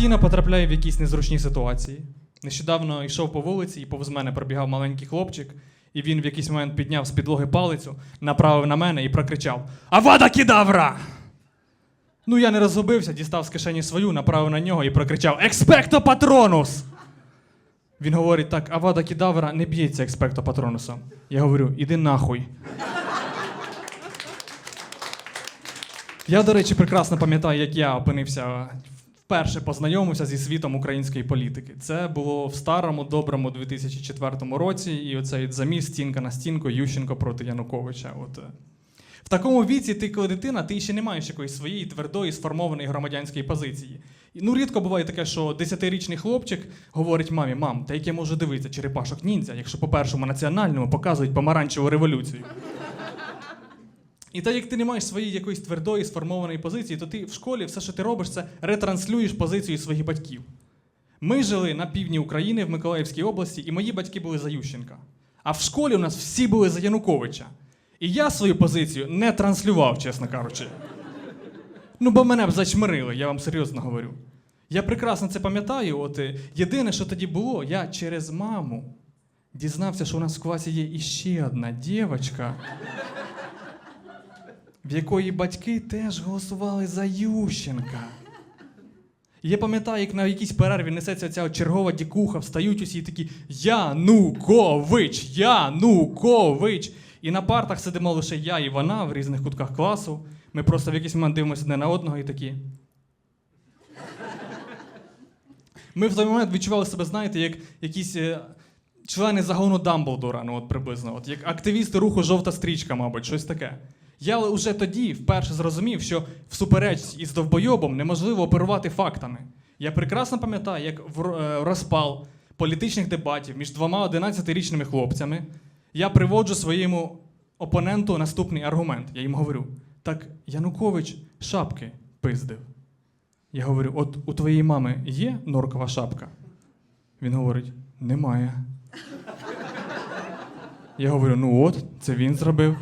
Постійно потрапляю в якісь незручні ситуації. Нещодавно йшов по вулиці і повз мене пробігав маленький хлопчик, і він в якийсь момент підняв з підлоги палицю, направив на мене і прокричав: Авада кідавра! Ну, я не розгубився, дістав з кишені свою, направив на нього і прокричав: Експекто патронус! Він говорить так: Авада кідавра не б'ється експекто патронусом. Я говорю, іди нахуй. Я, до речі, прекрасно пам'ятаю, як я опинився вперше познайомився зі світом української політики. Це було в старому, доброму 2004 році, і оцей заміс стінка на стінку Ющенко проти Януковича. От. е. В такому віці, ти, коли дитина, ти ще не маєш якоїсь своєї твердої сформованої громадянської позиції. Ну, рідко буває таке, що 10-річний хлопчик говорить мамі: мам, та як я можу дивитися черепашок ніндзя, якщо по першому національному показують помаранчеву революцію. І так як ти не маєш своєї якоїсь твердої сформованої позиції, то ти в школі все, що ти робиш, це ретранслюєш позицію своїх батьків. Ми жили на півдні України в Миколаївській області, і мої батьки були за Ющенка. А в школі у нас всі були за Януковича. І я свою позицію не транслював, чесно кажучи. Ну, бо мене б зачмирили, я вам серйозно говорю. Я прекрасно це пам'ятаю. От е, єдине, що тоді було, я через маму дізнався, що у нас в класі є іще одна дівчинка, в якої батьки теж голосували за Ющенка. І Я пам'ятаю, як на якійсь перерві несеться ця чергова дікуха, встають усі такі Янукович! Янукович! І на партах сидимо лише я і вона в різних кутках класу. Ми просто в якийсь момент дивимося одне на одного і такі. Ми в той момент відчували себе, знаєте, як якісь е, члени загону Дамблдора, ну от приблизно, от як активісти руху жовта стрічка, мабуть, щось таке. Я вже тоді вперше зрозумів, що в суперечці із довбойобом неможливо оперувати фактами. Я прекрасно пам'ятаю, як в е, розпал політичних дебатів між двома 11-річними хлопцями я приводжу своєму опоненту наступний аргумент. Я їм говорю: так Янукович шапки пиздив. Я говорю: от у твоєї мами є норкова шапка? Він говорить: немає. Я говорю: ну от, це він зробив.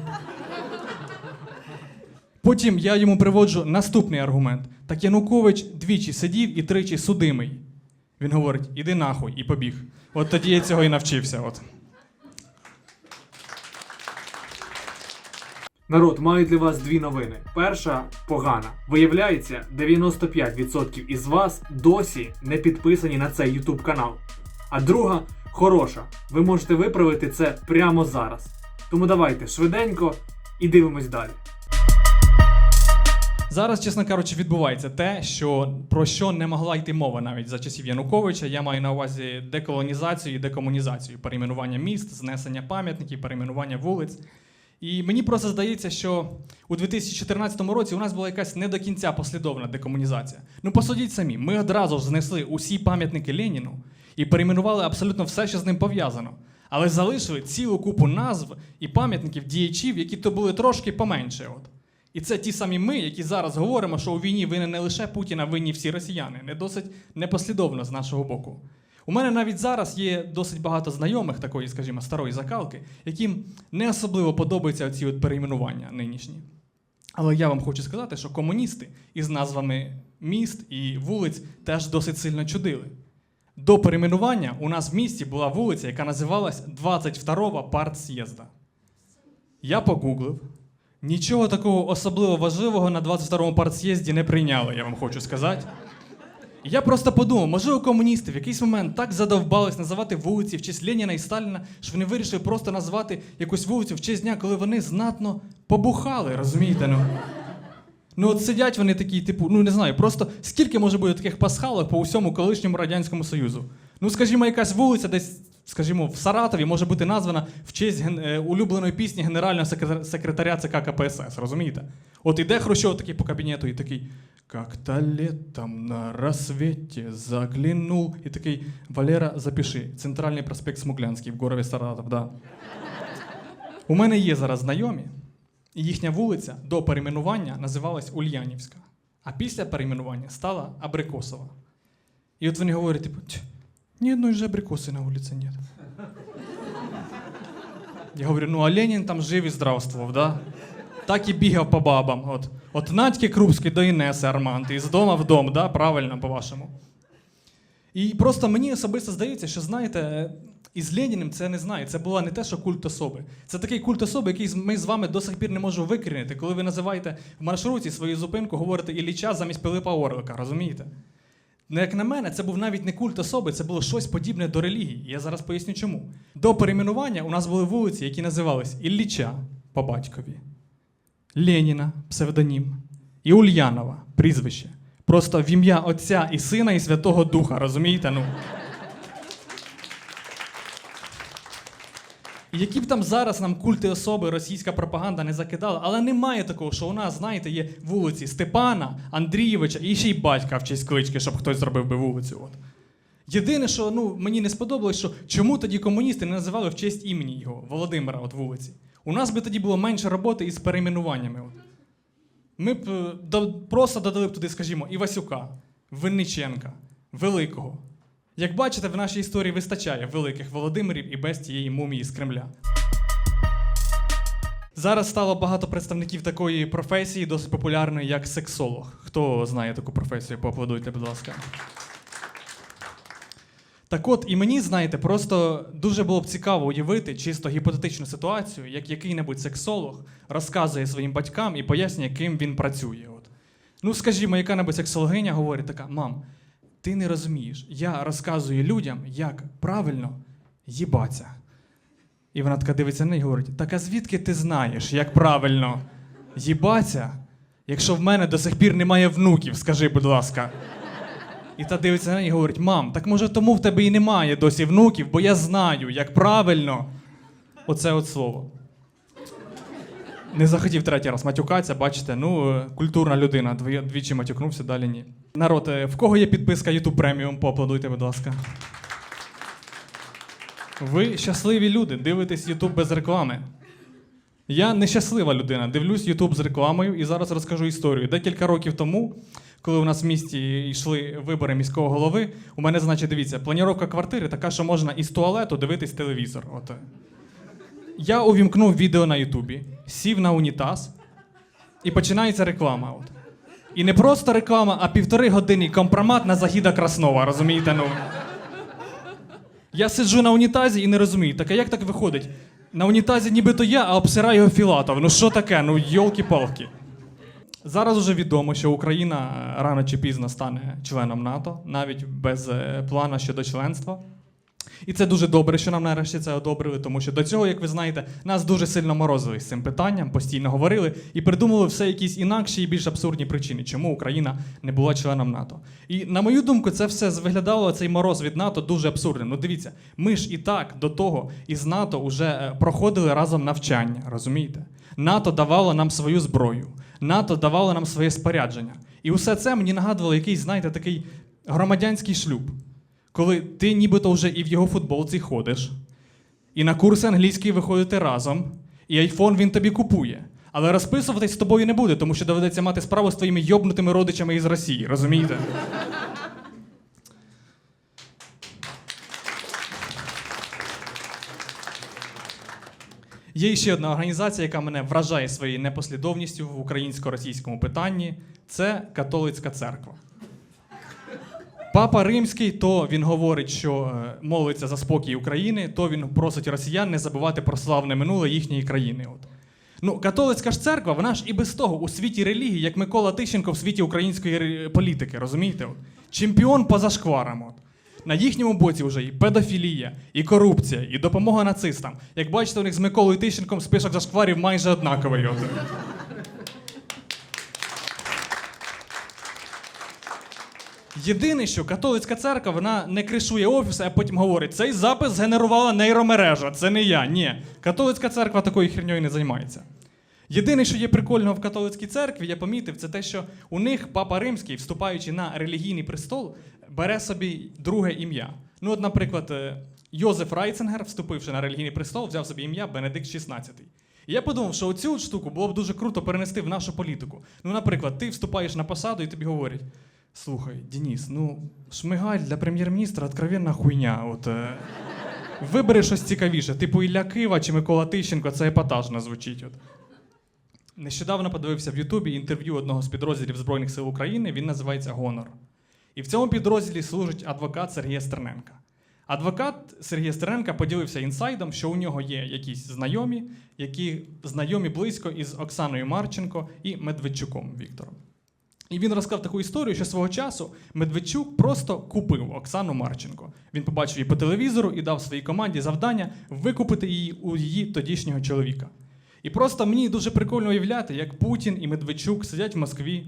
Потім я йому приводжу наступний аргумент. Так Янукович двічі сидів і тричі судимий. Він говорить: іди нахуй, і побіг. От тоді я цього і навчився. От. Народ, маю для вас дві новини. Перша погана. Виявляється, 95% із вас досі не підписані на цей YouTube канал. А друга хороша. Ви можете виправити це прямо зараз. Тому давайте швиденько і дивимось далі. Зараз, чесно кажучи, відбувається те, що про що не могла йти мова навіть за часів Януковича. Я маю на увазі деколонізацію і декомунізацію, перейменування міст, знесення пам'ятників, перейменування вулиць. І мені просто здається, що у 2014 році у нас була якась не до кінця послідовна декомунізація. Ну посудіть самі, ми одразу знесли усі пам'ятники Леніну і перейменували абсолютно все, що з ним пов'язано. Але залишили цілу купу назв і пам'ятників діячів, які то були трошки поменше. От. І це ті самі ми, які зараз говоримо, що у війні винен не лише Путін, а винні всі росіяни. Не досить непослідовно з нашого боку. У мене навіть зараз є досить багато знайомих такої, скажімо, старої закалки, яким не особливо подобаються ці от перейменування нинішні. Але я вам хочу сказати, що комуністи із назвами міст і вулиць теж досить сильно чудили. До перейменування у нас в місті була вулиця, яка називалась 22 партс'їзда. Я погуглив. Нічого такого особливо важливого на 22-му партс'їзді не прийняли, я вам хочу сказати. Я просто подумав, можливо, комуністи в якийсь момент так задовбались називати вулиці в честь Леніна і Сталіна, що вони вирішили просто назвати якусь вулицю в честь дня, коли вони знатно побухали, розумієте? Ну? Ну от сидять вони такі, типу, ну не знаю, просто скільки може бути таких пасхалок по усьому колишньому Радянському Союзу? Ну, скажімо, якась вулиця десь, скажімо, в Саратові може бути названа в честь ген- е, улюбленої пісні генерального секретар- секретаря ЦК КПСС, розумієте? От іде Хрущов такий по кабінету і такий. Как-то летом на рассвете заглянул. І такий Валера, запиши. Центральний проспект Смуглянський в Горові Саратов, да. У мене є зараз знайомі, і їхня вулиця до перейменування називалась Ульянівська, а після перейменування стала Абрикосова. І от вони говорять, типу, «Ть, ні одної ж абрикоси на вулиці нет. Я говорю, ну а Ленін там жив і здравствував, да? Так і бігав по бабам. От, от Надьки Крупської до Інеси Арманти, із дома в дом, да? правильно, по-вашому. І просто мені особисто здається, що знаєте, із Леніним це не знаю. Це була не те, що культ особи. Це такий культ особи, який ми з вами до сих пір не можемо викорінити, коли ви називаєте в маршруті свою зупинку, говорите Ілліча замість Пилипа Орлика, розумієте? Ну, як на мене, це був навіть не культ особи, це було щось подібне до релігії. Я зараз поясню чому. До перейменування у нас були вулиці, які називались Ілліча по батькові, Леніна, псевдонім, і Ульянова, прізвище. Просто в ім'я Отця і Сина і Святого Духа, розумієте? Ну. Які б там зараз нам культи особи російська пропаганда не закидала, але немає такого, що у нас, знаєте, є вулиці Степана, Андрійовича і ще й батька в честь клички, щоб хтось зробив би вулицю. От. Єдине, що ну, мені не сподобалось, що чому тоді комуністи не називали в честь імені його, Володимира, от вулиці. У нас би тоді було менше роботи із перейменуваннями. От. Ми б е, до- просто додали б туди, скажімо, Івасюка, Винниченка, Великого. Як бачите, в нашій історії вистачає великих Володимирів і без тієї мумії з Кремля. Зараз стало багато представників такої професії, досить популярної, як сексолог. Хто знає таку професію, поаплодуйте, будь ласка. Так от, і мені, знаєте, просто дуже було б цікаво уявити чисто гіпотетичну ситуацію, як який-небудь сексолог розказує своїм батькам і пояснює, ким він працює. От. Ну, скажімо, яка-небудь сексологиня говорить така: мам, ти не розумієш, я розказую людям, як правильно їбаться. І вона така дивиться на неї і говорить: так а звідки ти знаєш, як правильно їбаться, якщо в мене до сих пір немає внуків, скажи, будь ласка. І та дивиться на неї і говорить: мам, так може тому в тебе і немає досі внуків, бо я знаю, як правильно. Оце от слово. Не захотів третій раз матюкатися, бачите, ну, культурна людина, двічі матюкнувся, далі ні. Народ, е, в кого є підписка YouTube Premium, поаплодуйте, будь ласка. Ви щасливі люди, дивитесь YouTube без реклами. Я нещаслива людина, дивлюсь YouTube з рекламою і зараз розкажу історію. Декілька років тому, коли у нас в місті йшли вибори міського голови, у мене, значить, дивіться, планіровка квартири така, що можна із туалету дивитись телевізор. От. Я увімкнув відео на Ютубі, сів на унітаз, і починається реклама. От. І не просто реклама, а півтори години компромат на Загіда Краснова, розумієте? Ну. Я сиджу на унітазі і не розумію, так а як так виходить? На унітазі нібито я, а обсирає його Філатов. Ну що таке? Ну йолки-палки. Зараз уже відомо, що Україна е, рано чи пізно стане членом НАТО, навіть без е, плана щодо членства. І це дуже добре, що нам нарешті це одобрили, тому що до цього, як ви знаєте, нас дуже сильно морозили з цим питанням, постійно говорили і придумали все якісь інакші і більш абсурдні причини, чому Україна не була членом НАТО. І на мою думку, це все виглядало цей мороз від НАТО дуже абсурдним. Ну дивіться, ми ж і так до того із НАТО вже е, проходили разом навчання, розумієте? НАТО давало нам свою зброю, НАТО давало нам своє спорядження. І усе це мені нагадувало якийсь, знаєте, такий громадянський шлюб коли ти нібито вже і в його футболці ходиш, і на курси англійської виходите разом, і айфон він тобі купує. Але розписуватись з тобою не буде, тому що доведеться мати справу з твоїми йобнутими родичами із Росії, розумієте? Є ще одна організація, яка мене вражає своєю непослідовністю в українсько-російському питанні. Це католицька церква. Папа Римський, то він говорить, що е, молиться за спокій України, то він просить росіян не забувати про славне минуле їхньої країни. От. Ну, католицька ж церква, вона ж і без того у світі релігії, як Микола Тищенко в світі української політики, розумієте? От. Чемпіон по зашкварам. От. На їхньому боці вже і педофілія, і корупція, і допомога нацистам. Як бачите, у них з Миколою Тищенком список зашкварів майже однаковий. От. Єдине, що католицька церква вона не кришує офіси, а потім говорить: цей запис згенерувала нейромережа, це не я. Ні. Католицька церква такою херньою не займається. Єдине, що є прикольного в католицькій церкві, я помітив, це те, що у них папа римський, вступаючи на релігійний престол, бере собі друге ім'я. Ну, от, наприклад, е, Йозеф Райценгер, вступивши на релігійний престол, взяв собі ім'я Бенедикт XVI. І я подумав, що оцю штуку було б дуже круто перенести в нашу політику. Ну, наприклад, ти вступаєш на посаду і тобі говорять: слухай, Денис, ну, Шмигаль для прем'єр-міністра откровенна хуйня. От, е, вибери щось цікавіше, типу Ілля Кива чи Микола Тищенко, це епатажно звучить. От. Нещодавно подивився в Ютубі інтерв'ю одного з підрозділів Збройних сил України. Він називається Гонор. І в цьому підрозділі служить адвокат Сергія Стерненка. Адвокат Сергія Стерненка поділився інсайдом, що у нього є якісь знайомі, які знайомі близько із Оксаною Марченко і Медведчуком Віктором. І він розказав таку історію, що свого часу Медведчук просто купив Оксану Марченко. Він побачив її по телевізору і дав своїй команді завдання викупити її у її тодішнього чоловіка. І просто мені дуже прикольно уявляти, як Путін і Медведчук сидять в Москві,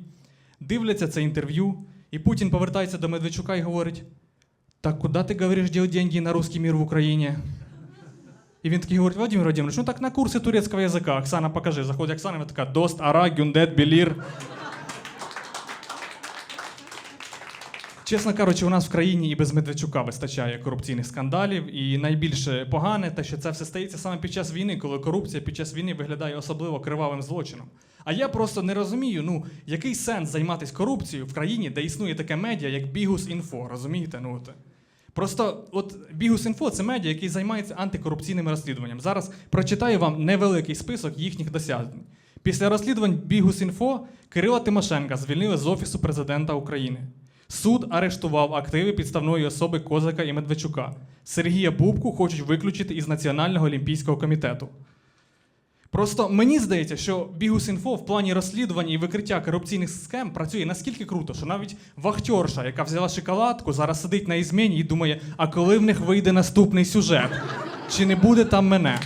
дивляться це інтерв'ю, і Путін повертається до Медведчука і говорить: Так куди ти говориш діл деньги на русский мир в Україні? І він такий говорить: Владимир Владимирович, ну так на курси турецького язика. Оксана, покажи. Заходить Оксана, вона така: Дост, ара, гюндет, білір. Чесно кажучи, у нас в країні і без Медведчука вистачає корупційних скандалів. І найбільше погане, те, що це все стається саме під час війни, коли корупція під час війни виглядає особливо кривавим злочином. А я просто не розумію, ну який сенс займатися корупцією в країні, де існує таке медіа, як Бігус.Інфо, розумієте? Ну от. Просто от Бігус.Інфо – це медіа, який займається антикорупційним розслідуванням. Зараз прочитаю вам невеликий список їхніх досягнень. Після розслідувань Бігус.Інфо Кирила Тимошенка звільнили з Офісу президента України. Суд арештував активи підставної особи Козака і Медведчука. Сергія Бубку хочуть виключити із Національного олімпійського комітету. Просто мені здається, що Бігус.Інфо в плані розслідування і викриття корупційних схем працює наскільки круто, що навіть вахтерша, яка взяла шоколадку, зараз сидить на ізмені і думає, а коли в них вийде наступний сюжет? Чи не буде там мене?